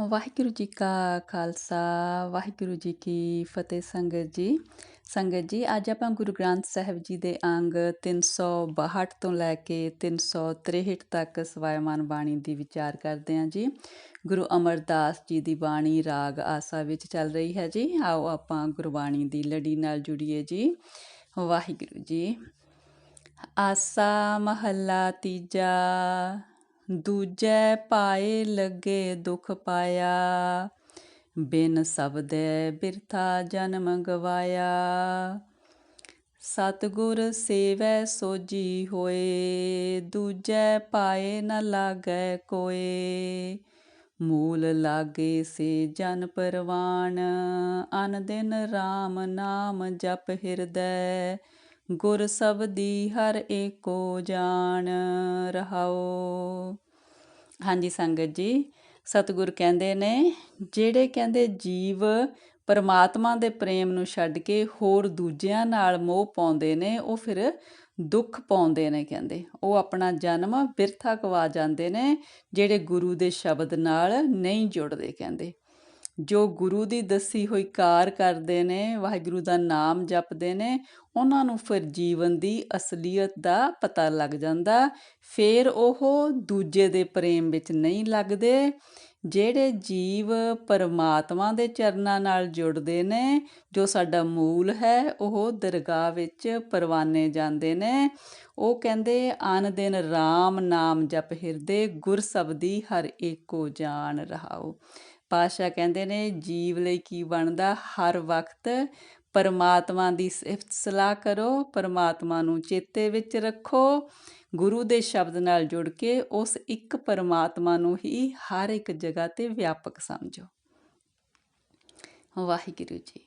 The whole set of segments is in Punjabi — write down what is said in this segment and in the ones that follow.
ਵਾਹਿਗੁਰੂ ਜੀ ਕਾ ਖਾਲਸਾ, ਵਾਹਿਗੁਰੂ ਜੀ ਕੀ ਫਤਿਹ ਸੰਗਤ ਜੀ। ਸੰਗਤ ਜੀ, ਅੱਜ ਆਪਾਂ ਗੁਰੂ ਗ੍ਰੰਥ ਸਾਹਿਬ ਜੀ ਦੇ ਅੰਗ 362 ਤੋਂ ਲੈ ਕੇ 363 ਤੱਕ ਸਵਾਇਮਾਨ ਬਾਣੀ ਦੀ ਵਿਚਾਰ ਕਰਦੇ ਹਾਂ ਜੀ। ਗੁਰੂ ਅਮਰਦਾਸ ਜੀ ਦੀ ਬਾਣੀ ਰਾਗ ਆਸਾ ਵਿੱਚ ਚੱਲ ਰਹੀ ਹੈ ਜੀ। ਆਓ ਆਪਾਂ ਗੁਰਬਾਣੀ ਦੀ ਲੜੀ ਨਾਲ ਜੁੜੀਏ ਜੀ। ਵਾਹਿਗੁਰੂ ਜੀ, ਆਸਾ ਮਹੱਲਾ ਤੀਜਾ ਦੂਜੈ ਪਾਏ ਲੱਗੇ ਦੁਖ ਪਾਇਆ। ਬਿਨ ਸਬਦੈ ਬਿਰਥਾ ਜਨਮ ਗਵਾਇਆ। ਸਤਗੁਰ ਸੇਵੈ ਸੋਜੀ ਹੋਏ। ਦੂਜੈ ਪਾਏ ਨ ਲਾਗੈ ਕੋਏ। ਮੂਲ ਲਾਗੇ ਸੇ ਜਨ ਪਰਵਾਨ। ਅਨ ਦਿਨ RAM ਨਾਮ ਜਪ ਹਿਰਦੈ। ਗੁਰ ਸਬਦੀ ਹਰ ਏਕੋ ਜਾਣ ਰਹਾਓ ਹਾਂਜੀ ਸੰਗਤ ਜੀ, ਸਤਿਗੁਰ ਕਹਿੰਦੇ ਨੇ, ਜਿਹੜੇ ਕਹਿੰਦੇ ਜੀਵ ਪਰਮਾਤਮਾ ਦੇ ਪ੍ਰੇਮ ਨੂੰ ਛੱਡ ਕੇ ਹੋਰ ਦੂਜਿਆਂ ਨਾਲ ਮੋਹ ਪਾਉਂਦੇ ਨੇ, ਉਹ ਫਿਰ ਦੁੱਖ ਪਾਉਂਦੇ ਨੇ ਕਹਿੰਦੇ। ਉਹ ਆਪਣਾ ਜਨਮ ਬਿਰਥਾ ਗਵਾ ਜਾਂਦੇ ਨੇ, ਜਿਹੜੇ ਗੁਰੂ ਦੇ ਸ਼ਬਦ ਨਾਲ ਨਹੀਂ ਜੁੜਦੇ ਕਹਿੰਦੇ। ਜੋ ਗੁਰੂ ਦੀ ਦੱਸੀ ਹੋਈ ਕਾਰ ਕਰਦੇ ਨੇ, ਵਾਹਿਗੁਰੂ ਦਾ ਨਾਮ ਜਪਦੇ ਨੇ, ਉਹਨਾਂ ਨੂੰ ਫਿਰ ਜੀਵਨ ਦੀ ਅਸਲੀਅਤ ਦਾ ਪਤਾ ਲੱਗ ਜਾਂਦਾ। ਫਿਰ ਉਹ ਦੂਜੇ ਦੇ ਪ੍ਰੇਮ ਵਿੱਚ ਨਹੀਂ ਲੱਗਦੇ, ਜਿਹੜੇ ਜੀਵ ਪਰਮਾਤਮਾ ਦੇ ਚਰਨਾਂ ਨਾਲ ਜੁੜਦੇ ਨੇ, ਜੋ ਸਾਡਾ ਮੂਲ ਹੈ, ਉਹ ਦਰਗਾਹ ਵਿੱਚ ਪਰਵਾਨੇ ਜਾਂਦੇ ਨੇ। ਉਹ ਕਹਿੰਦੇ ਆਨ ਦਿਨ RAM ਨਾਮ ਜਪ ਹਿਰਦੇ, ਗੁਰ ਸਬਦੀ ਹਰ ਏਕੋ ਜਾਣ ਰਹਾਓ ਪਾਤਸ਼ਾਹ ਕਹਿੰਦੇ ਨੇ, ਜੀਵ ਲਈ ਕੀ ਬਣਦਾ? ਹਰ ਵਕਤ ਪਰਮਾਤਮਾ ਦੀ ਸਿਫਤ ਸਲਾਹ ਕਰੋ, ਪਰਮਾਤਮਾ ਨੂੰ ਚੇਤੇ ਵਿੱਚ ਰੱਖੋ। ਗੁਰੂ ਦੇ ਸ਼ਬਦ ਨਾਲ ਜੁੜ ਕੇ ਉਸ ਇੱਕ ਪਰਮਾਤਮਾ ਨੂੰ ਹੀ ਹਰ ਇੱਕ ਜਗ੍ਹਾ ਤੇ ਵਿਆਪਕ ਸਮਝੋ। ਵਾਹਿਗੁਰੂ ਜੀ।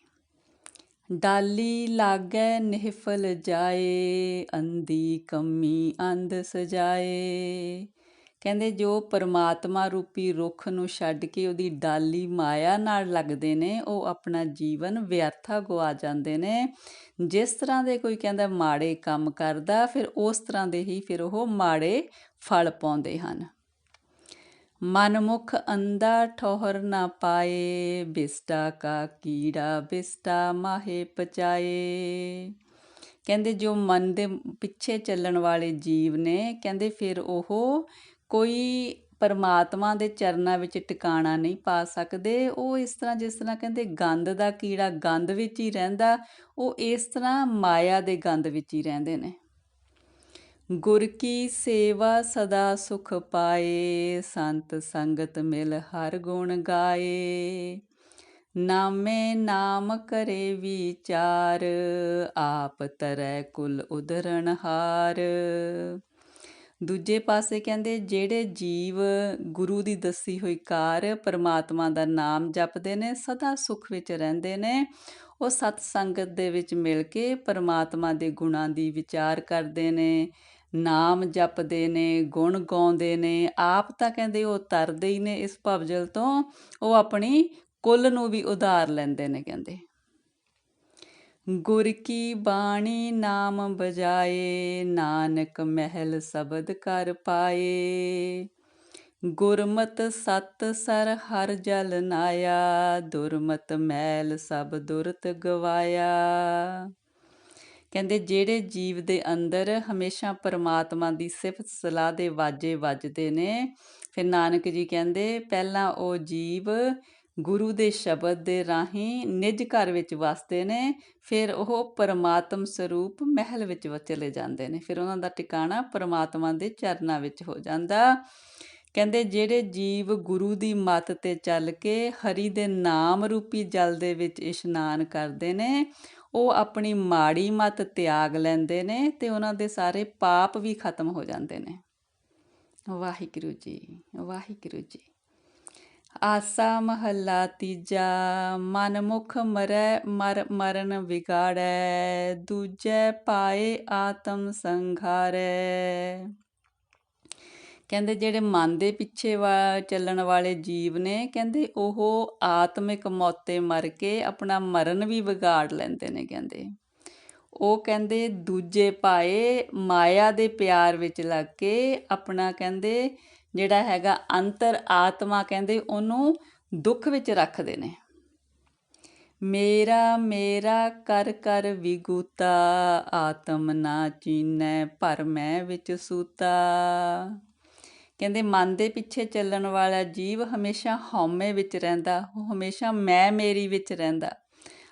ਡਾਲੀ ਲਾਗੇ ਨਿਹਫਲ ਜਾਏ ਅੰਦੀ ਕੰਮੀ ਅੰਧ ਸਜਾਏ। ਕਹਿੰਦੇ ਜੋ ਪਰਮਾਤਮਾ ਰੂਪੀ ਰੁੱਖ ਨੂੰ ਛੱਡ ਕੇ ਉਹਦੀ ਡਾਲੀ ਮਾਇਆ ਨਾਲ ਲੱਗਦੇ ਨੇ, ਉਹ ਆਪਣਾ ਜੀਵਨ ਵਿਅਰਥਾ ਗਵਾ ਜਾਂਦੇ ਨੇ। ਜਿਸ ਤਰ੍ਹਾਂ ਦੇ ਕੋਈ ਕਹਿੰਦਾ ਮਾੜੇ ਕੰਮ ਕਰਦਾ, ਫਿਰ ਉਸ ਤਰ੍ਹਾਂ ਦੇ ਹੀ ਫਿਰ ਉਹ ਮਾੜੇ ਫਲ ਪਾਉਂਦੇ ਹਨ। ਮਨਮੁਖ ਅੰਦਾ ਠੋਹਰ ਨਾ ਪਾਏ, ਬਿਸਟਾ ਕਾ ਕੀੜਾ ਬਿਸਟਾ ਮਾਹੇ ਪਚਾਏ। ਕਹਿੰਦੇ ਜੋ ਮਨ ਦੇ ਪਿੱਛੇ ਚੱਲਣ ਵਾਲੇ ਜੀਵ ਨੇ, ਕਹਿੰਦੇ ਫਿਰ ਉਹ ਕੋਈ ਪਰਮਾਤਮਾ ਦੇ ਚਰਨਾਂ ਵਿੱਚ ਟਿਕਾਣਾ ਨਹੀਂ ਪਾ ਸਕਦੇ। ਉਹ ਇਸ ਤਰ੍ਹਾਂ, ਜਿਸ ਤਰ੍ਹਾਂ ਕਹਿੰਦੇ ਗੰਦ ਦਾ ਕੀੜਾ ਗੰਦ ਵਿੱਚ ਹੀ ਰਹਿੰਦਾ, ਉਹ ਇਸ ਤਰ੍ਹਾਂ ਮਾਇਆ ਦੇ ਗੰਦ ਵਿੱਚ ਹੀ ਰਹਿੰਦੇ ਨੇ। ਗੁਰ ਕੀ ਸੇਵਾ ਸਦਾ ਸੁਖ ਪਾਏ, ਸੰਤ ਸੰਗਤ ਮਿਲ ਹਰ ਗੁਣ ਗਾਏ। ਨਾਮੇ ਨਾਮ ਕਰੇ ਵਿਚਾਰ, ਆਪ ਤਰੈ ਕੁਲ ਉਦਰਣ ਦੂਜੇ ਪਾਸੇ ਕਹਿੰਦੇ, ਜਿਹੜੇ ਜੀਵ ਗੁਰੂ ਦੀ ਦੱਸੀ ਹੋਈ ਕਾਰ ਪਰਮਾਤਮਾ ਦਾ ਨਾਮ ਜਪਦੇ ਨੇ, ਸਦਾ ਸੁਖ ਵਿੱਚ ਰਹਿੰਦੇ ਨੇ, ਉਹ ਸਤ ਸੰਗਤ ਦੇ ਵਿੱਚ ਮਿਲ ਕੇ ਪਰਮਾਤਮਾ ਦੇ ਗੁਣਾਂ ਦੀ ਵਿਚਾਰ ਕਰਦੇ ਨੇ, ਨਾਮ ਜਪਦੇ ਨੇ, ਗੁਣ ਗਾਉਂਦੇ ਨੇ। ਆਪ ਤਾਂ ਕਹਿੰਦੇ ਉਹ ਤਰਦੇ ਹੀ ਨੇ ਇਸ ਭਵਜਲ ਤੋਂ, ਉਹ ਆਪਣੀ ਕੁੱਲ ਨੂੰ ਵੀ ਉਧਾਰ ਲੈਂਦੇ ਨੇ ਕਹਿੰਦੇ। ਗੁਰ ਕੀ ਬਾਣੀ ਨਾਮ ਬਜਾਏ, ਨਾਨਕ ਮਹਿਲ ਸ਼ਬਦ ਕਰ ਪਾਏ। ਗੁਰਮਤ ਸਤ ਸਰ ਹਰ ਜਲ ਨਾਇਆ, ਦੁਰਮਤ ਮੈਲ ਸਭ ਦੁਰਤ ਗਵਾਇਆ। ਕਹਿੰਦੇ ਜਿਹੜੇ ਜੀਵ ਦੇ ਅੰਦਰ ਹਮੇਸ਼ਾ ਪਰਮਾਤਮਾ ਦੀ ਸਿਫਤ ਸਲਾਹ ਦੇ ਵਾਜੇ ਵੱਜਦੇ ਨੇ, ਫਿਰ ਨਾਨਕ ਜੀ ਕਹਿੰਦੇ ਪਹਿਲਾਂ ਉਹ ਜੀਵ ਗੁਰੂ ਦੇ ਸ਼ਬਦ ਦੇ ਰਾਹੀਂ ਨਿਜ ਘਰ ਵਿੱਚ ਵਸਦੇ ਨੇ, ਫਿਰ ਉਹ ਪਰਮਾਤਮ ਸਰੂਪ ਮਹਿਲ ਵਿੱਚ ਚਲੇ ਜਾਂਦੇ ਨੇ। ਫਿਰ ਉਹਨਾਂ ਦਾ ਟਿਕਾਣਾ ਪਰਮਾਤਮਾ ਦੇ ਚਰਨਾਂ ਵਿੱਚ ਹੋ ਜਾਂਦਾ। ਕਹਿੰਦੇ, ਜਿਹੜੇ ਜੀਵ ਗੁਰੂ ਦੀ ਮੱਤ ਤੇ ਚੱਲ ਕੇ ਹਰੀ ਦੇ ਨਾਮ ਰੂਪੀ ਜਲ ਦੇ ਵਿੱਚ ਇਸ਼ਨਾਨ ਕਰਦੇ ਨੇ, ਉਹ ਆਪਣੀ ਮਾੜੀ ਮਤ ਤਿਆਗ ਲੈਂਦੇ ਨੇ ਤੇ ਉਹਨਾਂ ਦੇ ਸਾਰੇ ਪਾਪ ਵੀ ਖਤਮ ਹੋ ਜਾਂਦੇ ਨੇ। ਵਾਹਿਗੁਰੂ ਜੀ ਵਾਹਿਗੁਰੂ ਜੀ। ਆਸਾ ਮਹੱਲਾ ਤੀਜਾ ਮਨ ਮੁਖ ਮਰੈ ਮਰ ਮਰਨ ਵਿਗਾੜੈ, ਦੂਜੈ ਪਾਏ ਆਤਮ ਸੰਘਾਰੈ। ਕਹਿੰਦੇ ਜਿਹੜੇ ਮਨ ਦੇ ਪਿੱਛੇ ਚੱਲਣ ਵਾਲੇ ਜੀਵ ਨੇ, ਕਹਿੰਦੇ ਉਹ ਆਤਮਿਕ ਮੌਤੇ ਮਰ ਕੇ ਆਪਣਾ ਮਰਨ ਵੀ ਵਿਗਾੜ ਲੈਂਦੇ ਨੇ ਕਹਿੰਦੇ। ਉਹ ਕਹਿੰਦੇ ਦੂਜੇ ਪਾਏ ਮਾਇਆ ਦੇ ਪਿਆਰ ਵਿੱਚ ਲੱਗ ਕੇ ਆਪਣਾ ਕਹਿੰਦੇ ਜਿਹੜਾ ਹੈਗਾ ਅੰਤਰ ਆਤਮਾ ਕਹਿੰਦੇ, ਉਹਨੂੰ ਦੁੱਖ ਵਿੱਚ ਰੱਖਦੇ ਨੇ। ਮੇਰਾ ਮੇਰਾ ਕਰ ਕਰ ਵਿਗੂਤਾ, ਆਤਮ ਨਾ ਚੀਨੈ, ਪਰ ਮੈਂ ਵਿੱਚ ਸੂਤਾ। ਕਹਿੰਦੇ, ਮਨ ਦੇ ਪਿੱਛੇ ਚੱਲਣ ਵਾਲਾ ਜੀਵ ਹਮੇਸ਼ਾ ਹਉਮੈ ਵਿੱਚ ਰਹਿੰਦਾ, ਉਹ ਹਮੇਸ਼ਾ ਮੈਂ ਮੇਰੀ ਵਿੱਚ ਰਹਿੰਦਾ।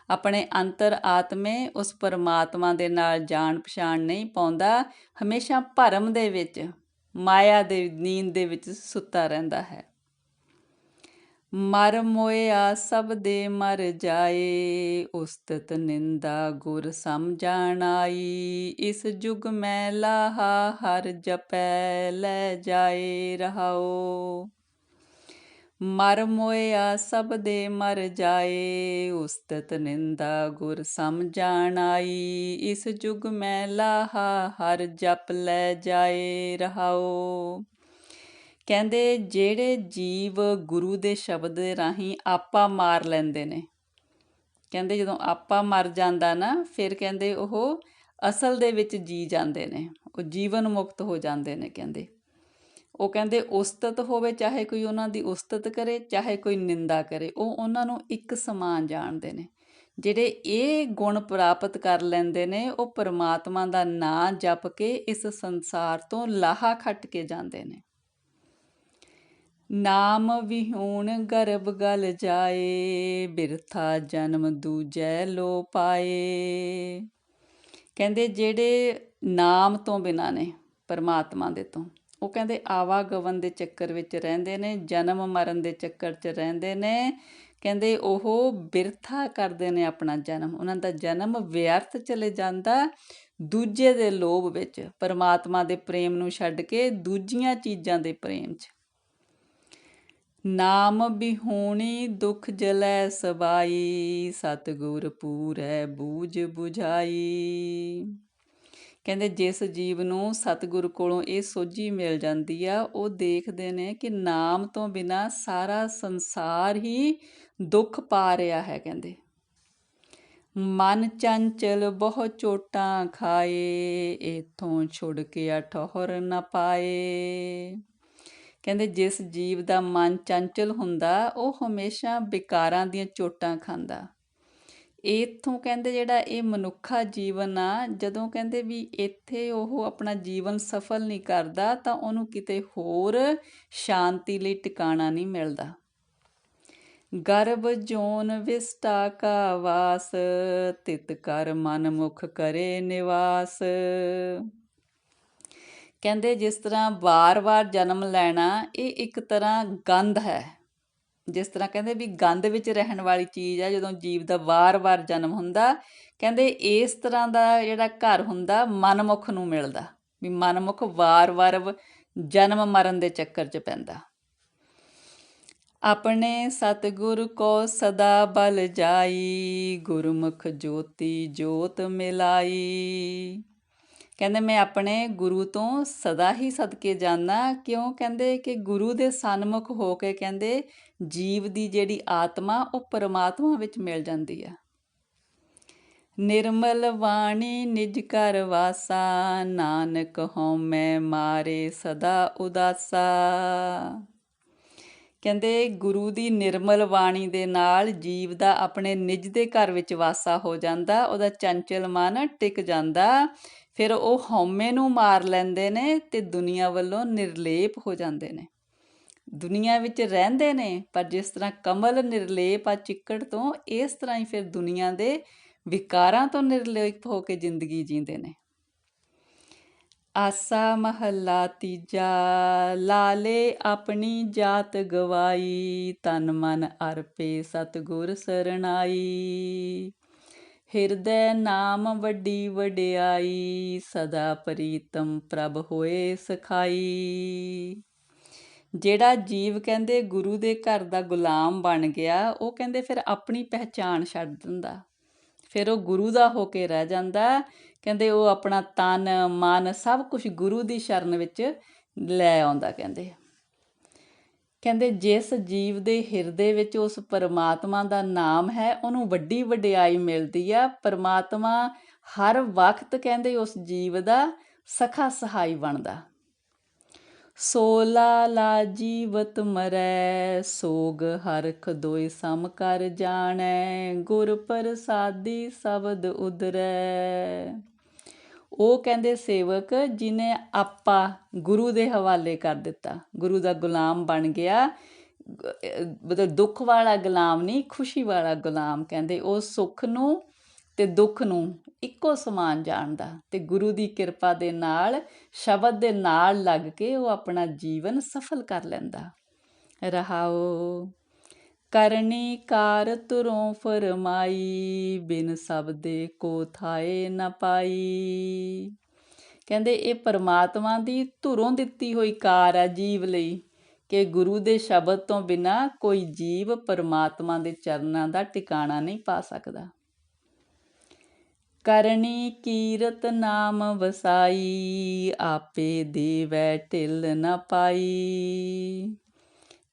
ਆਪਣੇ ਅੰਤਰ ਆਤਮੇ ਉਸ ਪਰਮਾਤਮਾ ਦੇ ਨਾਲ ਜਾਣ ਪਛਾਣ ਨਹੀਂ ਪਾਉਂਦਾ, ਹਮੇਸ਼ਾ ਭਰਮ ਦੇ ਵਿੱਚ। ਮਾਇਆ ਦੇ ਨੀਂਦ ਦੇ ਵਿੱਚ ਸੁੱਤਾ ਰਹਿੰਦਾ ਹੈ। ਮਰ ਮੋਇਆ ਸਭ ਦੇ ਮਰ ਜਾਏ, ਉਸਤਤ ਨਿੰਦਾ ਗੁਰ ਸਮਝਾਣ ਆਈ ਇਸ ਜੁਗ ਮੈਂ ਲਾਹਾ, ਹਰ ਜਪੈ ਲੈ ਜਾਏ ਰਹਾਓ ਮਰ ਮੋਇਆ ਸਭ ਦੇ ਮਰ ਜਾਏ, ਉਸਤਤ ਨਿੰਦਾ ਗੁਰ ਸਮਝਾਣ ਆਈ ਇਸ ਜੁਗ ਮੈਂ ਲਾਹਾ, ਹਰ ਜਪ ਲੈ ਜਾਏ ਰਹਾਓ ਕਹਿੰਦੇ, ਜਿਹੜੇ ਜੀਵ ਗੁਰੂ ਦੇ ਸ਼ਬਦ ਰਾਹੀਂ ਆਪਾ ਮਾਰ ਲੈਂਦੇ ਨੇ। ਕਹਿੰਦੇ, ਜਦੋਂ ਆਪਾ ਮਰ ਜਾਂਦਾ ਨਾ, ਫਿਰ ਕਹਿੰਦੇ ਉਹ ਅਸਲ ਦੇ ਵਿੱਚ ਜੀ ਜਾਂਦੇ ਨੇ। ਉਹ ਜੀਵਨ ਮੁਕਤ ਹੋ ਜਾਂਦੇ ਨੇ, ਕਹਿੰਦੇ। ਉਹ ਕਹਿੰਦੇ ਉਸਤਤ ਹੋਵੇ, ਚਾਹੇ ਕੋਈ ਉਹਨਾਂ ਦੀ ਉਸਤਤ ਕਰੇ, ਚਾਹੇ ਕੋਈ ਨਿੰਦਾ ਕਰੇ। ਉਹ ਉਹਨਾਂ ਨੂੰ ਇੱਕ ਸਮਾਨ ਜਾਣਦੇ ਨੇ। ਜਿਹੜੇ ਇਹ ਗੁਣ ਪ੍ਰਾਪਤ ਕਰ ਲੈਂਦੇ ਨੇ, ਉਹ ਪਰਮਾਤਮਾ ਦਾ ਨਾਮ ਜਪ ਕੇ ਇਸ ਸੰਸਾਰ ਤੋਂ ਲਾਹਾ ਖੱਟ ਕੇ ਜਾਂਦੇ ਨੇ। ਨਾਮ ਵਿਹੂਣ ਗਰਭ ਗਲ ਜਾਏ, ਬਿਰਥਾ ਜਨਮ ਦੂਜੈ ਲੋ ਪਾਏ। ਕਹਿੰਦੇ ਜਿਹੜੇ ਨਾਮ ਤੋਂ ਬਿਨਾ ਨੇ, ਪਰਮਾਤਮਾ ਦੇ ਤੋਂ। ਉਹ ਕਹਿੰਦੇ ਆਵਾਗਵਨ ਦੇ ਚੱਕਰ ਵਿੱਚ ਰਹਿੰਦੇ ਨੇ, ਜਨਮ ਮਰਨ ਦੇ ਚੱਕਰ 'ਚ ਰਹਿੰਦੇ ਨੇ। ਕਹਿੰਦੇ ਉਹ ਬਿਰਥਾ ਕਰਦੇ ਨੇ ਆਪਣਾ ਜਨਮ। ਉਹਨਾਂ ਦਾ ਜਨਮ ਵਿਅਰਥ ਚਲੇ ਜਾਂਦਾ ਦੂਜੇ ਦੇ ਲੋਭ ਵਿੱਚ, ਪਰਮਾਤਮਾ ਦੇ ਪ੍ਰੇਮ ਨੂੰ ਛੱਡ ਕੇ ਦੂਜੀਆਂ ਚੀਜ਼ਾਂ ਦੇ ਪ੍ਰੇਮ 'ਚ। ਨਾਮ ਬਿਹੂਣੀ ਦੁਖ ਜਲੈ ਸਬਾਈ ਸਤਗੁਰ ਪੂਰੈ ਬੂਝ 부ਝਾਈ ਕਹਿੰਦੇ ਜਿਸ ਜੀਵ ਨੂੰ ਸਤਗੁਰ ਕੋਲੋਂ ਇਹ ਸੋਝੀ ਮਿਲ ਜਾਂਦੀ ਆ, ਉਹ ਦੇਖਦੇ ਨੇ ਕਿ ਨਾਮ ਤੋਂ ਬਿਨਾ ਸਾਰਾ ਸੰਸਾਰ ਹੀ ਦੁੱਖ ਪਾ ਰਿਹਾ ਹੈ ਕਹਿੰਦੇ। ਮਨ ਚੰਚਲ ਬਹੁ ਚੋਟਾਂ ਖਾਏ ਇਥੋਂ ਛੁੱਟ ਕੇ ਠਹਰ ਨਾ ਪਾਏ। ਕਹਿੰਦੇ ਜਿਸ ਜੀਵ ਦਾ ਮਨ ਚੰਚਲ ਹੁੰਦਾ, ਉਹ ਹਮੇਸ਼ਾ ਵਿਕਾਰਾਂ ਦੀਆਂ ਚੋਟਾਂ ਖਾਂਦਾ। ਇਥੋਂ ਕਹਿੰਦੇ ਜਿਹੜਾ ਇਹ ਮਨੁੱਖਾ ਜੀਵਨ ਆ, ਜਦੋਂ ਕਹਿੰਦੇ ਵੀ ਇੱਥੇ ਉਹ ਆਪਣਾ ਜੀਵਨ ਸਫਲ ਨਹੀਂ ਕਰਦਾ, ਤਾਂ ਉਹਨੂੰ ਕਿਤੇ ਹੋਰ ਸ਼ਾਂਤੀ ਲਈ ਟਿਕਾਣਾ ਨਹੀਂ ਮਿਲਦਾ। ਗਰਭ ਜੋਨ ਵਿਸਟਾ ਕਾ ਵਾਸ ਤਿਤ ਕਰ ਮਨ ਮੁਖ ਕਰੇ ਨਿਵਾਸ। ਕਹਿੰਦੇ ਜਿਸ ਤਰ੍ਹਾਂ ਵਾਰ-ਵਾਰ ਜਨਮ ਲੈਣਾ, ਇਹ ਇੱਕ ਤਰ੍ਹਾਂ ਗੰਧ ਹੈ। ਜਿਸ ਤਰ੍ਹਾਂ ਕਹਿੰਦੇ ਵੀ ਗੰਧ ਵਿੱਚ ਰਹਿਣ ਵਾਲੀ ਚੀਜ਼ ਆ, ਜਦੋਂ ਜੀਵ ਦਾ ਵਾਰ-ਵਾਰ ਜਨਮ ਹੁੰਦਾ, ਕਹਿੰਦੇ ਇਸ ਤਰ੍ਹਾਂ ਦਾ ਜਿਹੜਾ ਘਰ ਹੁੰਦਾ, ਮਨਮੁਖ ਨੂੰ ਮਿਲਦਾ, ਵੀ ਮਨਮੁਖ ਵਾਰ-ਵਾਰ ਜਨਮ ਮਰਨ ਦੇ ਚੱਕਰ 'ਚ ਪੈਂਦਾ। ਆਪਣੇ ਸਤਿਗੁਰ ਕੋ ਸਦਾ ਬਲ ਜਾਈ, ਗੁਰਮੁਖ ਜੋਤੀ ਜੋਤ ਮਿਲਾਈ। ਕਹਿੰਦੇ ਮੈਂ ਆਪਣੇ ਗੁਰੂ ਤੋਂ ਸਦਾ ਹੀ ਸਦਕੇ ਜਾਣਾ ਕਿਉਂ? ਕਹਿੰਦੇ ਕਿ ਗੁਰੂ ਦੇ ਸਨਮੁਖ ਹੋ ਕੇ ਕਹਿੰਦੇ ਜੀਵ ਦੀ ਜਿਹੜੀ ਆਤਮਾ, ਉਹ ਪਰਮਾਤਮਾ ਵਿੱਚ ਮਿਲ ਜਾਂਦੀ ਆ। ਨਿਰਮਲ ਬਾਣੀ, ਨਿਜ ਕਰ ਵਾਸਾ, ਨਾਨਕ ਹਉਮੈ ਮਾਰੇ ਸਦਾ ਉਦਾਸਾ। ਕਹਿੰਦੇ ਗੁਰੂ ਦੀ ਨਿਰਮਲ ਬਾਣੀ ਦੇ ਨਾਲ ਜੀਵ ਦਾ ਆਪਣੇ ਨਿਜ ਦੇ ਘਰ ਵਿੱਚ ਵਾਸਾ ਹੋ ਜਾਂਦਾ, ਉਹਦਾ ਚੰਚਲ ਮਨ ਟਿਕ ਜਾਂਦਾ, ਫਿਰ ਉਹ ਹਉਮੈ ਨੂੰ ਮਾਰ ਲੈਂਦੇ ਨੇ ਤੇ ਦੁਨੀਆ ਵੱਲੋਂ ਨਿਰਲੇਪ ਹੋ ਜਾਂਦੇ ਨੇ। ਦੁਨੀਆ ਵਿੱਚ ਰਹਿੰਦੇ ਨੇ, ਪਰ ਜਿਸ ਤਰ੍ਹਾਂ ਕਮਲ ਨਿਰਲੇਪ ਆ ਚਿੱਕੜ ਤੋਂ, ਇਸ ਤਰ੍ਹਾਂ ਹੀ ਫਿਰ ਦੁਨੀਆ ਦੇ ਵਿਕਾਰਾਂ ਤੋਂ ਨਿਰਲੇਪ ਹੋ ਕੇ ਜ਼ਿੰਦਗੀ ਜੀਂਦੇ ਨੇ। ਆਸਾ ਮਹੱਲਾ ਤੀਜਾ, ਲਾਲੇ ਆਪਣੀ ਜਾਤ ਗਵਾਈ, ਤਨ ਮਨ ਅਰਪੇ ਸਤਗੁਰ ਸਰਣਾਈ। ਹਿਰਦੈ ਨਾਮ ਵੱਡੀ ਵਡਿਆਈ, ਸਦਾ ਪ੍ਰੀਤਮ ਪ੍ਰਭ ਹੋਏ ਸਖਾਈ। ਜਿਹੜਾ ਜੀਵ ਕਹਿੰਦੇ ਗੁਰੂ ਦੇ ਘਰ ਦਾ ਗੁਲਾਮ ਬਣ ਗਿਆ, ਉਹ ਕਹਿੰਦੇ ਫਿਰ ਆਪਣੀ ਪਹਿਚਾਣ ਛੱਡ ਦਿੰਦਾ। ਫਿਰ ਉਹ ਗੁਰੂ ਦਾ ਹੋ ਕੇ ਰਹਿ ਜਾਂਦਾ। ਕਹਿੰਦੇ ਉਹ ਆਪਣਾ ਤਨ, ਮਨ ਸਭ ਕੁਝ ਗੁਰੂ ਦੀ ਸ਼ਰਨ ਵਿੱਚ ਲੈ ਆਉਂਦਾ ਕਹਿੰਦੇ। ਕਹਿੰਦੇ ਜਿਸ ਜੀਵ ਦੇ ਹਿਰਦੇ ਵਿੱਚ ਉਸ ਪਰਮਾਤਮਾ ਦਾ ਨਾਮ ਹੈ, ਉਹਨੂੰ ਵੱਡੀ ਵਡਿਆਈ ਮਿਲਦੀ ਆ। ਪਰਮਾਤਮਾ ਹਰ ਵਕਤ ਕਹਿੰਦੇ ਉਸ ਜੀਵ ਦਾ ਸਖਾ ਸਹਾਈ ਬਣਦਾ। ਸੋਲਾ ਲਾ ਜੀਵਤ ਮਰੈ, ਸੋਗ ਹਰਖ ਦੋਇ ਸਮ ਕਰ ਜਾਣੈ, ਗੁਰ ਪ੍ਰਸਾਦੀ ਸ਼ਬਦ ਉਦਰੈ। ਉਹ ਕਹਿੰਦੇ ਸੇਵਕ ਜਿਨੇ ਆਪਾ ਗੁਰੂ ਦੇ ਹਵਾਲੇ ਕਰ ਦਿੱਤਾ, ਗੁਰੂ ਦਾ ਗੁਲਾਮ ਬਣ ਗਿਆ ਮਤਲਬ ਦੁੱਖ ਵਾਲਾ ਗੁਲਾਮ ਨਹੀਂ ਖੁਸ਼ੀ ਵਾਲਾ ਗੁਲਾਮ ਕਹਿੰਦੇ, ਉਹ ਸੁੱਖ ਨੂੰ ਤੇ ਦੁੱਖ ਨੂੰ ਇੱਕੋ ਸਮਾਨ ਜਾਣਦਾ ਤੇ ਗੁਰੂ ਦੀ ਕਿਰਪਾ ਦੇ ਨਾਲ, ਸ਼ਬਦ ਦੇ ਨਾਲ ਲੱਗ ਕੇ ਉਹ ਆਪਣਾ ਜੀਵਨ ਸਫਲ ਕਰ ਲੈਂਦਾ। ਰਹਾਓ, ਕਰਨੀ ਕਾਰ ਤੁਰੋਂ ਫਰਮਾਈ, ਬਿਨ ਸਬਦੇ ਕੋ ਥਾਏ ਨ ਪਾਈ। ਕਹਿੰਦੇ ਇਹ ਪਰਮਾਤਮਾ ਦੀ ਧੁਰੋਂ ਦਿੱਤੀ ਹੋਈ ਕਾਰ ਆ ਜੀਵ ਲਈ ਕਿ ਗੁਰੂ ਦੇ ਸ਼ਬਦ ਤੋਂ ਬਿਨਾ ਕੋਈ ਜੀਵ ਪਰਮਾਤਮਾ ਦੇ ਚਰਨਾਂ ਦਾ ਟਿਕਾਣਾ ਨਹੀਂ ਪਾ ਸਕਦਾ। ਕਰਨੀ ਕੀਰਤ ਨਾਮ ਵਸਾਈ, ਆਪੇ ਦੇਵੈ ਢਿਲ ਨ ਪਾਈ।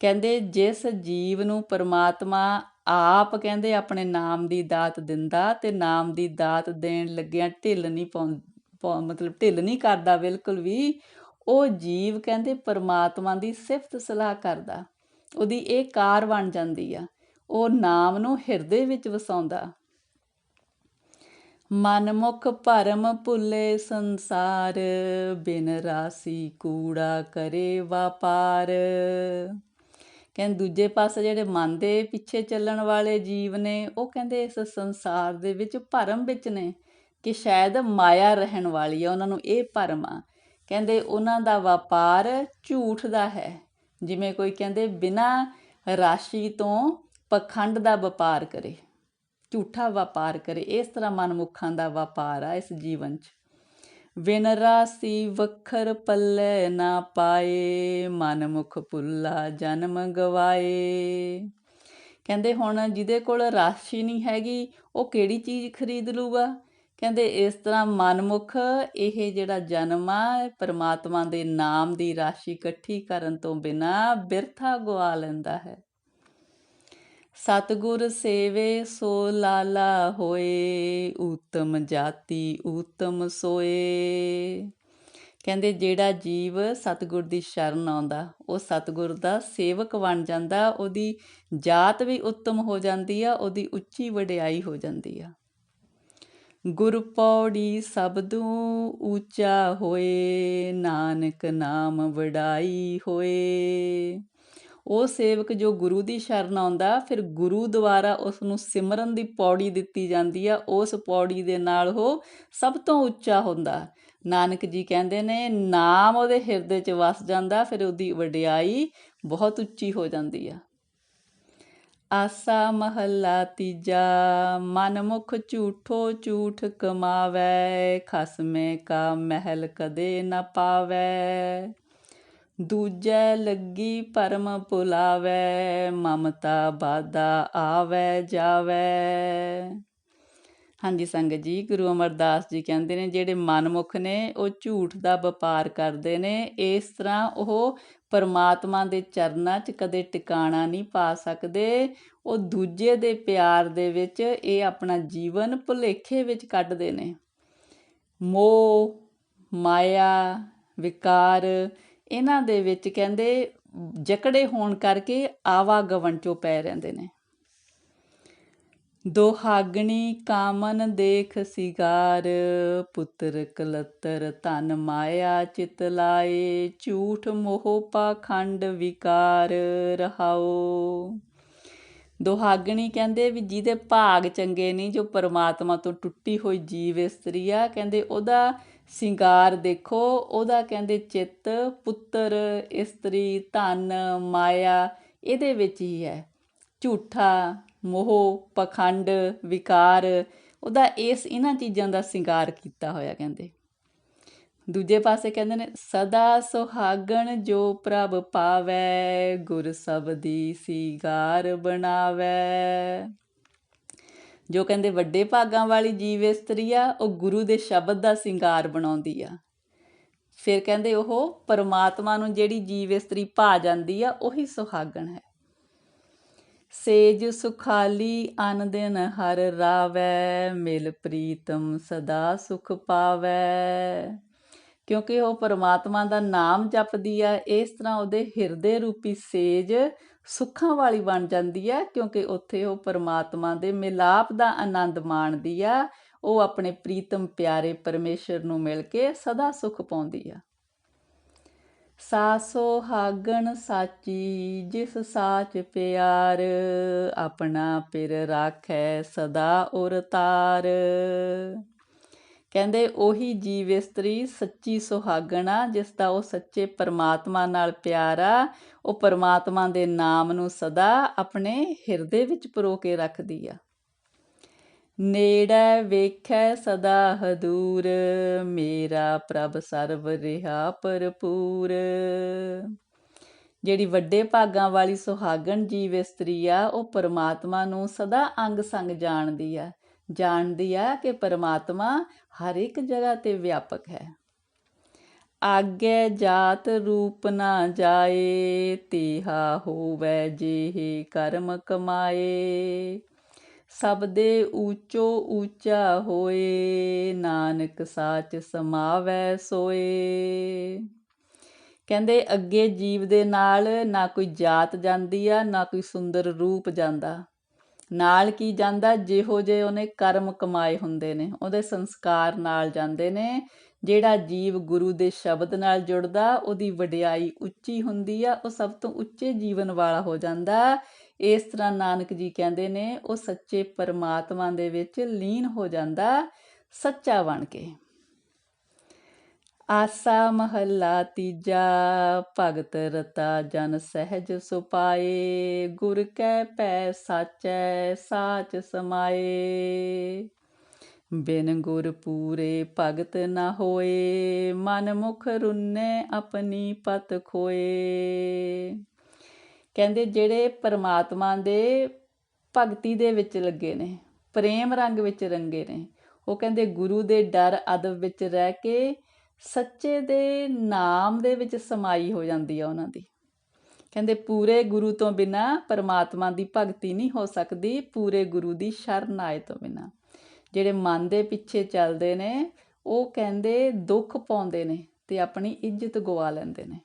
ਕਹਿੰਦੇ, ਜਿਸ ਜੀਵ ਨੂੰ ਪਰਮਾਤਮਾ ਆਪ ਕਹਿੰਦੇ ਆਪਣੇ ਨਾਮ ਦੀ ਦਾਤ ਦਿੰਦਾ ਤੇ ਨਾਮ ਦੀ ਦਾਤ ਦੇਣ ਲੱਗਿਆਂ ਢਿੱਲ ਨਹੀਂ ਪਾਉ ਮਤਲਬ ਢਿੱਲ ਨਹੀਂ ਕਰਦਾ ਬਿਲਕੁਲ ਵੀ, ਉਹ ਜੀਵ ਕਹਿੰਦੇ ਪਰਮਾਤਮਾ ਦੀ ਸਿਫਤ ਸਲਾਹ ਕਰਦਾ। ਉਹਦੀ ਇਹ ਕਾਰ ਬਣ ਜਾਂਦੀ ਆ। ਉਹ ਨਾਮ ਨੂੰ ਹਿਰਦੇ ਵਿੱਚ ਵਸਾਉਂਦਾ। ਮਨਮੁਖ ਭਰਮ ਭੁੱਲੇ ਸੰਸਾਰ, ਬਿਨ ਰਾਸੀ ਕੂੜਾ ਕਰੇ ਵਪਾਰ। ਕਹਿੰਦੇ ਦੂਜੇ ਪਾਸੇ ਜਿਹੜੇ ਮਨ ਦੇ ਪਿੱਛੇ ਚੱਲਣ ਵਾਲੇ ਜੀਵ ਨੇ, ਉਹ ਕਹਿੰਦੇ ਇਸ ਸੰਸਾਰ ਦੇ ਵਿੱਚ ਭਰਮ ਵਿੱਚ ਨੇ ਕਿ ਸ਼ਾਇਦ ਮਾਇਆ ਰਹਿਣ ਵਾਲੀ ਆ, ਉਹਨਾਂ ਨੂੰ ਇਹ ਭਰਮ ਆ। ਕਹਿੰਦੇ ਉਹਨਾਂ ਦਾ ਵਪਾਰ ਝੂਠ ਦਾ ਹੈ। ਜਿਵੇਂ ਕੋਈ ਕਹਿੰਦੇ ਬਿਨਾ ਰਾਸ਼ੀ ਤੋਂ ਪਖੰਡ ਦਾ ਵਪਾਰ ਕਰੇ। ਝੂਠਾ ਵਪਾਰ ਕਰੇ। ਇਸ ਤਰ੍ਹਾਂ ਮਨਮੁਖਾਂ ਦਾ ਵਪਾਰ ਆ ਇਸ ਜੀਵਨ 'ਚ। ਵਿਨ ਵਖਰ ਪੱਲੇ ਨਾ ਪਾਏ, ਮਨਮੁਖ ਪੁੱਲਾ ਜਨਮ ਗਵਾਏ। ਕਹਿੰਦੇ ਹੁਣ ਜਿਹਦੇ ਕੋਲ ਰਾਸ਼ੀ ਨਹੀਂ ਹੈਗੀ, ਉਹ ਕਿਹੜੀ ਚੀਜ਼ ਖਰੀਦ ਲੂਗਾ? ਕਹਿੰਦੇ ਇਸ ਤਰ੍ਹਾਂ ਮਨਮੁਖ ਇਹ ਜਿਹੜਾ ਜਨਮ ਆ, ਪਰਮਾਤਮਾ ਦੇ ਨਾਮ ਦੀ ਰਾਸ਼ੀ ਇਕੱਠੀ ਕਰਨ ਤੋਂ ਬਿਨਾ ਬਿਰਥਾ ਗਵਾ ਲੈਂਦਾ ਹੈ। ਸਤਗੁਰ ਸੇਵੇ ਸੋ ਲਾਲਾ ਹੋਏ, ਊਤਮ ਜਾਤੀ ਊਤਮ ਸੋਏ। ਕਹਿੰਦੇ ਜਿਹੜਾ ਜੀਵ ਸਤਗੁਰ ਦੀ ਸ਼ਰਨ ਆਉਂਦਾ, ਉਹ ਸਤਗੁਰ ਦਾ ਸੇਵਕ ਬਣ ਜਾਂਦਾ, ਉਹਦੀ ਜਾਤ ਵੀ ਉੱਤਮ ਹੋ ਜਾਂਦੀ ਆ, ਉਹਦੀ ਉੱਚੀ ਵਡਿਆਈ ਹੋ ਜਾਂਦੀ ਆ। ਗੁਰ ਪੌੜੀ ਸਬਦੂ ਉੱਚਾ ਹੋਏ, ਨਾਨਕ ਨਾਮ ਵਡਾਈ ਹੋਏ। ਉਹ ਸੇਵਕ ਜੋ ਗੁਰੂ ਦੀ ਸ਼ਰਨ ਆਉਂਦਾ, ਫਿਰ ਗੁਰੂ ਦੁਆਰਾ ਉਸ ਨੂੰ ਸਿਮਰਨ ਦੀ ਪੌੜੀ ਦਿੱਤੀ ਜਾਂਦੀ ਆ, ਉਸ ਪੌੜੀ ਦੇ ਨਾਲ ਉਹ ਸਭ ਤੋਂ ਉੱਚਾ ਹੁੰਦਾ। ਨਾਨਕ ਜੀ ਕਹਿੰਦੇ ਨੇ, ਨਾਮ ਉਹਦੇ ਹਿਰਦੇ 'ਚ ਵਸ ਜਾਂਦਾ, ਫਿਰ ਉਹਦੀ ਵਡਿਆਈ ਬਹੁਤ ਉੱਚੀ ਹੋ ਜਾਂਦੀ ਆ। ਆਸਾ ਮਹੱਲਾ ਤੀਜਾ ਮਨ ਮੁਖ ਝੂਠੋ ਝੂਠ ਕਮਾਵੇ, ਖਸਮੇ ਕਾ ਮਹਿਲ ਕਦੇ ਨਾ ਪਾਵੇ। ਦੂਜੈ ਲੱਗੀ ਪਰਮ ਪੁਲਾਵੇ, ਮਮਤਾ ਬਾਦਾ ਆਵੇ, ਜਾਵੇ। ਹਾਂਜੀ, ਸੰਗਤ ਜੀ, ਗੁਰੂ ਅਮਰਦਾਸ ਜੀ ਕਹਿੰਦੇ ਨੇ, ਜਿਹੜੇ ਮਨਮੁਖ ਨੇ, ਉਹ ਝੂਠ ਦਾ ਵਪਾਰ ਕਰਦੇ ਨੇ। ਇਸ ਤਰ੍ਹਾਂ ਉਹ ਪਰਮਾਤਮਾ ਦੇ ਚਰਨਾਂ 'ਚ ਕਦੇ ਟਿਕਾਣਾ ਨਹੀਂ ਪਾ ਸਕਦੇ। ਉਹ ਦੂਜੇ ਦੇ ਪਿਆਰ ਦੇ ਵਿੱਚ ਇਹ ਆਪਣਾ ਜੀਵਨ ਭੁਲੇਖੇ ਵਿੱਚ ਕੱਢਦੇ ਨੇ। ਮੋਹ, ਮਾਇਆ, ਵਿਕਾਰ ਇਹਨਾਂ ਦੇ ਵਿੱਚ ਕਹਿੰਦੇ, ਜਕੜੇ ਹੋਣ ਕਰਕੇ ਆਵਾਗਵਨ ਚੋਂ ਪੈ ਰਹਿੰਦੇ ਨੇ। ਦੋਹਾਗਣੀ ਕਾਮਨ ਦੇਖ ਸਿਗਾਰ, ਪੁੱਤਰ ਕਲਤਰ ਤਨ ਮਾਇਆ ਚਿਤ ਲਾਏ, ਝੂਠ ਮੋਹ ਪਾਖੰਡ ਵਿਕਾਰ ਰਹਾਓ। ਦੋਹਾਗਣੀ ਕਹਿੰਦੇ ਵੀ ਜਿਹਦੇ ਭਾਗ ਚੰਗੇ ਨਹੀਂ, ਜੋ ਪਰਮਾਤਮਾ ਤੋਂ ਟੁੱਟੀ ਹੋਈ ਜੀਵ ਇਸਤਰੀ ਆ, ਕਹਿੰਦੇ ਉਹਦਾ ਸਿੰਗਾਰ ਦੇਖੋ, ਉਹਦਾ ਕਹਿੰਦੇ ਚਿੱਤ, ਪੁੱਤਰ, ਇਸਤਰੀ, ਧਨ, ਮਾਇਆ, ਇਹਦੇ ਵਿੱਚ ਹੀ ਹੈ। ਝੂਠਾ, ਮੋਹ, ਪਖੰਡ, ਵਿਕਾਰ, ਉਹਦਾ ਇਸ ਇਹਨਾਂ ਚੀਜ਼ਾਂ ਦਾ ਸਿੰਗਾਰ ਕੀਤਾ ਹੋਇਆ ਕਹਿੰਦੇ। ਦੂਜੇ ਪਾਸੇ ਕਹਿੰਦੇ ਨੇ, ਸਦਾ ਸੁਹਾਗਣ ਜੋ ਪ੍ਰਭ ਪਾਵੇ, ਗੁਰ ਸਬਦੀ ਸੀਗਾਰ ਬਣਾਵੇ। ਜੋ ਕਹਿੰਦੇ ਵੱਡੇ ਭਾਗਾਂ ਵਾਲੀ ਜੀਵ ਇਸਤਰੀ ਆ, ਉਹ ਗੁਰੂ ਦੇ ਸ਼ਬਦ ਦਾ ਸਿੰਗਾਰ ਬਣਾਉਂਦੀ ਆ। ਫਿਰ ਕਹਿੰਦੇ ਉਹ ਪਰਮਾਤਮਾ ਨੂੰ ਜਿਹੜੀ ਜੀਵ ਇਸਤਰੀ ਭਾ ਜਾਂਦੀ ਆ, ਉਹੀ ਸੁਹਾਗਣ ਹੈ। ਸੇਜ ਸੁਖਾਲੀ ਅਨ ਦਿਨ ਹਰ ਰਾਵੈ, ਮਿਲ ਪ੍ਰੀਤਮ ਸਦਾ ਸੁਖ ਪਾਵੈ। ਕਿਉਂਕਿ ਉਹ ਪਰਮਾਤਮਾ ਦਾ ਨਾਮ ਜਪਦੀ ਆ, ਇਸ ਤਰ੍ਹਾਂ ਉਹਦੇ ਹਿਰਦੇ ਰੂਪੀ ਸੇਜ ਸੁੱਖਾਂ ਵਾਲੀ ਬਣ ਜਾਂਦੀ ਹੈ ਕਿਉਂਕਿ ਉੱਥੇ ਉਹ ਪਰਮਾਤਮਾ ਦੇ ਮਿਲਾਪ ਦਾ ਆਨੰਦ ਮਾਣਦੀ ਆ। ਉਹ ਆਪਣੇ ਪ੍ਰੀਤਮ ਪਿਆਰੇ ਪਰਮੇਸ਼ਰ ਨੂੰ ਮਿਲ ਕੇ ਸਦਾ ਸੁਖ ਪਾਉਂਦੀ ਆ। ਸਾਸੋ ਹਾਗਣ ਸਾਚੀ, ਜਿਸ ਸਾਚ ਪਿਆਰ, ਆਪਣਾ ਪਿਰ ਰਾਖੈ ਸਦਾ ਉਰ ਤਾਰ। ਕਹਿੰਦੇ ਉਹੀ ਜੀਵ ਇਸਤਰੀ ਸੱਚੀ ਸੁਹਾਗਣਾ ਜਿਸ ਦਾ ਉਹ ਸੱਚੇ ਪਰਮਾਤਮਾ ਨਾਲ ਪਿਆਰ ਆ, ਉਹ ਪਰਮਾਤਮਾ ਦੇ ਨਾਮ ਨੂੰ ਸਦਾ ਆਪਣੇ ਹਿਰਦੇ ਵਿੱਚ ਪਰੋ ਕੇ ਰੱਖਦੀ ਆ। ਨੇੜੇ ਵੇਖੈ ਸਦਾ ਹਦੂਰ, ਮੇਰਾ ਪ੍ਰਭ ਸਰਬ ਰਿਹਾ ਭਰਪੂਰ। ਜਿਹੜੀ ਵੱਡੇ ਭਾਗਾਂ ਵਾਲੀ ਸੁਹਾਗਣ ਜੀਵ ਇਸਤਰੀ ਆ, ਉਹ ਪਰਮਾਤਮਾ ਨੂੰ ਸਦਾ ਅੰਗ ਸੰਗ ਜਾਣਦੀ ਆ। ਜਾਣਦੀ ਆ ਕਿ ਪਰਮਾਤਮਾ ਹਰ ਇੱਕ ਜਗ੍ਹਾ ਤੇ ਵਿਆਪਕ ਹੈ। ਆਗੇ ਜਾਤ ਰੂਪ ਨਾ ਜਾਏ, ਤੀਹਾ ਹੋਵੇ ਜਿਹੇ ਕਰਮ ਕਮਾਏ। ਸਭ ਦੇ ਊਚੋ ਊਚਾ ਹੋਏ, ਨਾਨਕ ਸਾਚ ਸਮਾਵੈ ਸੋਏ। ਕਹਿੰਦੇ ਅੱਗੇ ਜੀਵ ਦੇ ਨਾਲ ਨਾ ਕੋਈ ਜਾਤ ਜਾਂਦੀ ਆ, ਨਾ ਕੋਈ ਸੁੰਦਰ ਰੂਪ ਜਾਂਦਾ। ਨਾਲ ਕੀ ਜਾਂਦਾ? ਜਿਹੋ ਜੇ ਉਹਨੇ ਕਰਮ ਕਮਾਏ ਹੁੰਦੇ ਨੇ, ਉਹਦੇ ਸੰਸਕਾਰ ਨਾਲ ਜਾਂਦੇ ਨੇ। ਜਿਹੜਾ ਜੀਵ ਗੁਰੂ ਦੇ ਸ਼ਬਦ ਨਾਲ ਜੁੜਦਾ, ਉਹਦੀ ਵਡਿਆਈ ਉੱਚੀ ਹੁੰਦੀ ਆ, ਉਹ ਸਭ ਤੋਂ ਉੱਚੇ ਜੀਵਨ ਵਾਲਾ ਹੋ ਜਾਂਦਾ। ਇਸ ਤਰ੍ਹਾਂ ਨਾਨਕ ਜੀ ਕਹਿੰਦੇ ਨੇ, ਉਹ ਸੱਚੇ ਪਰਮਾਤਮਾ ਦੇ ਵਿੱਚ ਲੀਨ ਹੋ ਜਾਂਦਾ, ਸੱਚਾ ਬਣ ਕੇ। ਆਸਾ ਮਹੱਲਾ ਤੀਜਾ, ਭਗਤ ਰਤਾ ਜਨ ਸਹਿਜ ਸੁਪਾਏ, ਗੁਰ ਕੈ ਪੈ ਸਾਚੈ, ਸਾਚ ਸਮਾਏ। ਬਿਨ ਗੁਰ ਪੂਰੇ ਭਗਤ ਨਾ ਹੋਏ, ਮਨ ਮੁਖ ਰੁੰਨੇ ਆਪਣੀ ਪਤ ਖੋਏ। ਕਹਿੰਦੇ ਜਿਹੜੇ ਪਰਮਾਤਮਾ ਦੇ ਭਗਤੀ ਦੇ ਵਿੱਚ ਲੱਗੇ ਨੇ, ਪ੍ਰੇਮ ਰੰਗ ਵਿੱਚ ਰੰਗੇ ਨੇ, ਉਹ ਕਹਿੰਦੇ ਗੁਰੂ ਦੇ ਡਰ ਅਦਬ ਵਿੱਚ ਰਹਿ ਕੇ ਸੱਚੇ ਦੇ ਨਾਮ ਦੇ ਵਿੱਚ ਸਮਾਈ ਹੋ ਜਾਂਦੀ ਆ ਉਹਨਾਂ ਦੀ। ਕਹਿੰਦੇ, ਪੂਰੇ ਗੁਰੂ ਤੋਂ ਬਿਨਾ ਪਰਮਾਤਮਾ ਦੀ ਭਗਤੀ ਨਹੀਂ ਹੋ ਸਕਦੀ, ਪੂਰੇ ਗੁਰੂ ਦੀ ਸ਼ਰਨ ਆਏ ਤੋਂ ਬਿਨਾ। ਜਿਹੜੇ ਮਨ ਦੇ ਪਿੱਛੇ ਚੱਲਦੇ ਨੇ, ਉਹ ਕਹਿੰਦੇ ਦੁੱਖ ਪਾਉਂਦੇ ਨੇ ਤੇ ਆਪਣੀ ਇੱਜ਼ਤ ਗਵਾ ਲੈਂਦੇ ਨੇ।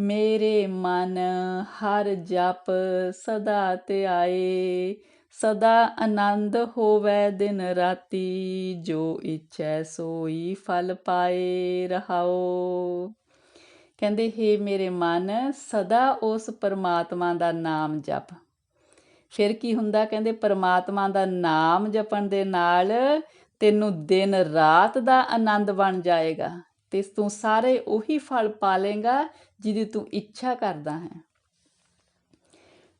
ਮੇਰੇ ਮਨ ਹਰ ਜਪ ਸਦਾ ਤੇ ਆਏ ਸਦਾ ਆਨੰਦ ਹੋਵੇ ਦਿਨ ਰਾਤੀ, ਜੋ ਇੱਛੈ ਸੋਈ ਫਲ ਪਾਏ ਰਹਾਓ। ਕਹਿੰਦੇ हे ਮੇਰੇ ਮਨ, ਸਦਾ ਉਸ ਪਰਮਾਤਮਾ ਦਾ ਨਾਮ ਜਪ। ਫਿਰ ਕੀ ਹੁੰਦਾ? ਕਹਿੰਦੇ, ਪਰਮਾਤਮਾ ਦਾ ਨਾਮ ਜਪਣ ਦੇ ਨਾਲ ਤੈਨੂੰ ਦਿਨ ਰਾਤ ਦਾ ਆਨੰਦ ਬਣ ਜਾਏਗਾ ਤੇ ਤੂੰ ਸਾਰੇ ਉਹੀ ਫਲ ਪਾ ਪਾਲੇਗਾ ਜਿਹਦੀ ਤੂੰ ਇੱਛਾ ਕਰਦਾ ਹੈ।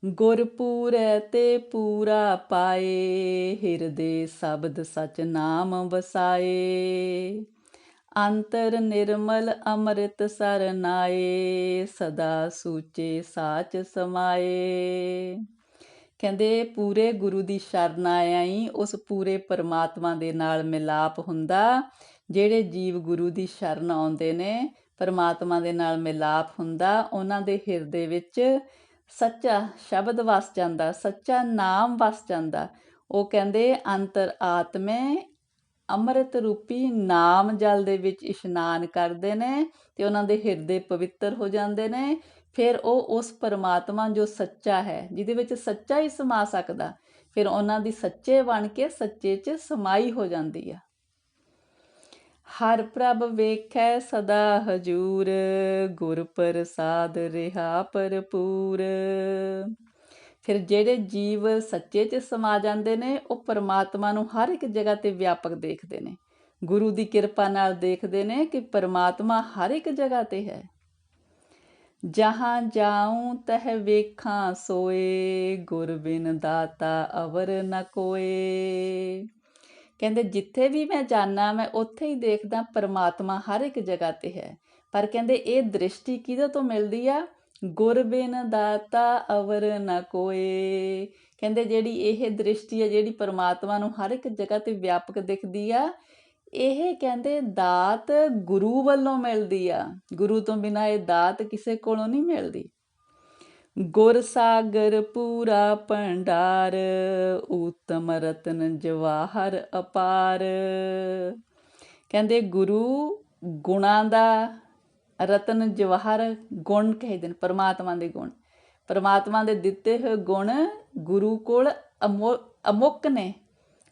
ਗੁਰਪੂਰੈ ਤੇ ਪੂਰਾ ਪਾਏ, ਹਿਰਦੇ ਸ਼ਬਦ ਸਚ ਨਾਮ ਵਸਾਏ। ਅੰਤਰ ਨਿਰਮਲ ਅੰਮ੍ਰਿਤ ਸਰਨਾਏ ਸਦਾ ਸੂਚੇ ਸਾਚ ਸਮਾਏ। ਕਹਿੰਦੇ, ਪੂਰੇ ਗੁਰੂ ਦੀ ਸ਼ਰਨ ਆਈ, ਉਸ ਪੂਰੇ ਪਰਮਾਤਮਾ ਦੇ ਨਾਲ ਮਿਲਾਪ ਹੁੰਦਾ, ਜਿਹੜੇ ਜੀਵ ਗੁਰੂ ਦੀ ਸ਼ਰਨ ਆਉਂਦੇ ਨੇ, ਪਰਮਾਤਮਾ ਦੇ ਨਾਲ ਮਿਲਾਪ ਹੁੰਦਾ, ਉਹਨਾਂ ਦੇ ਹਿਰਦੇ ਵਿੱਚ ਸੱਚਾ ਸ਼ਬਦ ਵਸ ਜਾਂਦਾ, ਸੱਚਾ ਨਾਮ ਵਸ ਜਾਂਦਾ। ਉਹ ਕਹਿੰਦੇ, ਅੰਤਰ ਆਤਮੇ ਅੰਮ੍ਰਿਤ ਰੂਪੀ ਨਾਮ ਜਲ ਦੇ ਵਿੱਚ ਇਸ਼ਨਾਨ ਕਰਦੇ ਨੇ ਤੇ ਉਹਨਾਂ ਦੇ ਹਿਰਦੇ ਪਵਿੱਤਰ ਹੋ ਜਾਂਦੇ ਨੇ। ਫਿਰ ਉਹ ਉਸ ਪਰਮਾਤਮਾ ਜੋ ਸੱਚਾ ਹੈ, ਜਿਹਦੇ ਵਿੱਚ ਸੱਚਾ ਹੀ ਸਮਾ ਸਕਦਾ, ਫਿਰ ਉਹਨਾਂ ਦੀ ਸੱਚੇ ਬਣ ਕੇ ਸੱਚੇ 'ਚ ਸਮਾਈ ਹੋ ਜਾਂਦੀ ਆ। ਹਰ ਪ੍ਰਭ ਵੇਖੈ ਸਦਾ ਹਜੂਰ, ਗੁਰ ਪ੍ਰਸਾਦ ਰਿਹਾ ਭਰਪੂਰ। ਫਿਰ ਜਿਹੜੇ ਜੀਵ ਸੱਚੇ 'ਚ ਸਮਾ ਜਾਂਦੇ ਨੇ, ਉਹ ਪਰਮਾਤਮਾ ਨੂੰ ਹਰ ਇੱਕ ਜਗ੍ਹਾ ਤੇ ਵਿਆਪਕ ਦੇਖਦੇ ਨੇ। ਗੁਰੂ ਦੀ ਕਿਰਪਾ ਨਾਲ ਦੇਖਦੇ ਨੇ ਕਿ ਪਰਮਾਤਮਾ ਹਰ ਇੱਕ ਜਗ੍ਹਾ ਤੇ ਹੈ। ਜਹਾਂ ਜਾਉ ਤਹ ਵੇਖਾਂ ਸੋਏ, ਗੁਰ ਬਿਨ ਦਾਤਾ ਅਵਰ ਨ ਕੋਏ। ਕਹਿੰਦੇ, ਜਿੱਥੇ ਵੀ ਮੈਂ ਜਾਣਾ ਮੈਂ ਉੱਥੇ ਹੀ ਦੇਖਦਾ ਪਰਮਾਤਮਾ ਹਰ ਇੱਕ ਜਗ੍ਹਾ ਤੇ ਹੈ। ਪਰ ਕਹਿੰਦੇ, ਇਹ ਦ੍ਰਿਸ਼ਟੀ ਕਿਹਦੇ ਤੋਂ ਮਿਲਦੀ ਆ? ਗੁਰ ਬਿਨ ਦਾਤਾ ਅਵਰ ਨ ਕੋਏ। ਕਹਿੰਦੇ, ਜਿਹੜੀ ਇਹ ਦ੍ਰਿਸ਼ਟੀ ਆ, ਜਿਹੜੀ ਪਰਮਾਤਮਾ ਨੂੰ ਹਰ ਇੱਕ ਜਗ੍ਹਾ ਤੇ ਵਿਆਪਕ ਦਿਖਦੀ ਆ, ਇਹ ਕਹਿੰਦੇ ਦਾਤ ਗੁਰੂ ਵੱਲੋਂ ਮਿਲਦੀ ਆ। ਗੁਰੂ ਤੋਂ ਬਿਨਾ ਇਹ ਦਾਤ ਕਿਸੇ ਕੋਲੋਂ ਨਹੀਂ ਮਿਲਦੀ। ਗੁਰ ਸਾਗਰ ਪੂਰਾ ਭੰਡਾਰ ਉਤਮ ਰਤਨ ਜਵਾਹਰ ਅਪਾਰ। ਕਹਿੰਦੇ ਗੁਰੂ ਗੁਣਾਂ ਦਾ ਰਤਨ ਜਵਾਹਰ ਗੁਣ ਕਹਿੰਦੇ ਨੇ, ਪਰਮਾਤਮਾ ਦੇ ਗੁਣ। ਪਰਮਾਤਮਾ ਦੇ ਦਿੱਤੇ ਹੋਏ ਗੁਣ ਗੁਰੂ ਕੋਲ ਅਮੋ- ਅਮੁੱਕ ਨੇ।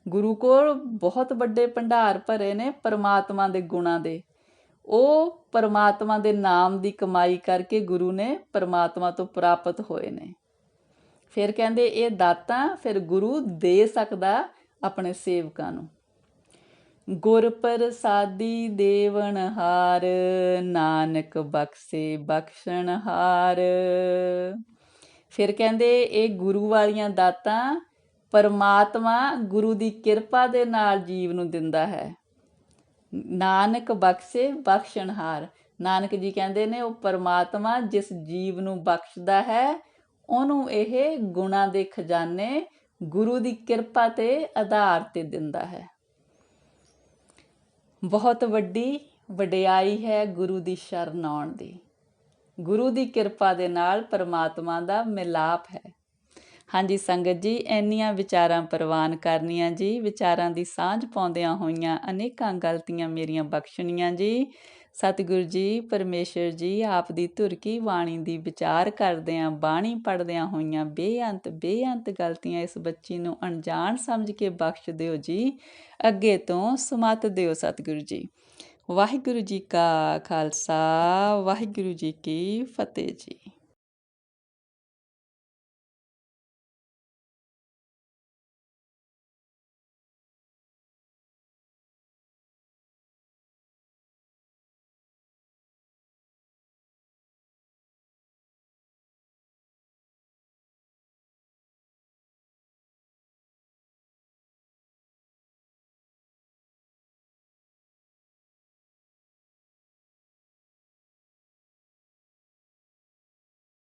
ਗੁਰੂ ਕੋਲ ਬਹੁਤ ਵੱਡੇ ਭੰਡਾਰ ਭਰੇ ਨੇ ਪਰਮਾਤਮਾ ਦੇ ਗੁਣਾਂ ਦੇ। ਉਹ ਪਰਮਾਤਮਾ ਦੇ ਨਾਮ ਦੀ ਕਮਾਈ ਕਰਕੇ ਗੁਰੂ ਨੇ ਪਰਮਾਤਮਾ ਤੋਂ ਪ੍ਰਾਪਤ ਹੋਏ ਨੇ। ਫਿਰ ਕਹਿੰਦੇ, ਇਹ ਦਾਤਾਂ ਫਿਰ ਗੁਰੂ ਦੇ ਸਕਦਾ ਆਪਣੇ ਸੇਵਕਾਂ ਨੂੰ। ਗੁਰ ਪ੍ਰਸਾਦੀ ਦੇਵਨ ਹਾਰ, ਨਾਨਕ ਬਖਸ਼ੇ ਬਖਸ਼ਣ ਹਾਰ। ਫਿਰ ਕਹਿੰਦੇ, ਇਹ ਗੁਰੂ ਵਾਲੀਆਂ ਦਾਤਾਂ ਪਰਮਾਤਮਾ ਗੁਰੂ ਦੀ ਕਿਰਪਾ ਦੇ ਨਾਲ ਜੀਵ ਨੂੰ ਦਿੰਦਾ ਹੈ। ਨਾਨਕ ਬਖਸ਼ੇ ਬਖਸ਼ਣਹਾਰ। ਨਾਨਕ ਜੀ ਕਹਿੰਦੇ ਨੇ, ਉਹ ਪਰਮਾਤਮਾ ਜਿਸ ਜੀਵ ਨੂੰ ਬਖਸ਼ਦਾ ਹੈ, ਉਹਨੂੰ ਇਹ ਗੁਣਾਂ ਦੇ ਖਜ਼ਾਨੇ ਗੁਰੂ ਦੀ ਕਿਰਪਾ ਤੇ ਆਧਾਰ ਤੇ ਦਿੰਦਾ ਹੈ। ਬਹੁਤ ਵੱਡੀ ਵਡਿਆਈ ਹੈ ਗੁਰੂ ਦੀ ਸ਼ਰਨ ਆਉਣ ਦੀ। ਗੁਰੂ ਦੀ ਕਿਰਪਾ ਦੇ ਨਾਲ ਪਰਮਾਤਮਾ ਦਾ ਮਿਲਾਪ ਹੈ। ਹਾਂਜੀ ਸੰਗਤ ਜੀ, ਇੰਨੀਆਂ ਵਿਚਾਰਾਂ ਪ੍ਰਵਾਨ ਕਰਨੀਆਂ ਜੀ, ਵਿਚਾਰਾਂ ਦੀ ਸਾਂਝ ਪਾਉਂਦਿਆਂ ਹੋਈਆਂ ਅਨੇਕਾਂ ਗਲਤੀਆਂ ਮੇਰੀਆਂ ਬਖਸ਼ਣੀਆਂ ਜੀ। ਸਤਿਗੁਰੂ ਜੀ, ਪਰਮੇਸ਼ਰ ਜੀ, ਆਪ ਦੀ ਧੁਰ ਕੀ ਬਾਣੀ ਦੀ ਵਿਚਾਰ ਕਰਦਿਆਂ, ਬਾਣੀ ਪੜਦਿਆਂ ਹੋਈਆਂ ਬੇਅੰਤ ਬੇਅੰਤ ਗਲਤੀਆਂ ਇਸ ਬੱਚੀ ਨੂੰ ਅਣਜਾਣ ਸਮਝ ਕੇ ਬਖਸ਼ ਦਿਓ ਜੀ। ਅੱਗੇ ਤੋਂ ਸੁਮਤ ਦਿਓ ਸਤਿਗੁਰੂ ਜੀ। ਵਾਹਿਗੁਰੂ ਜੀ ਕਾ ਖਾਲਸਾ, ਵਾਹਿਗੁਰੂ ਜੀ ਕੀ ਫਤਿਹ ਜੀ।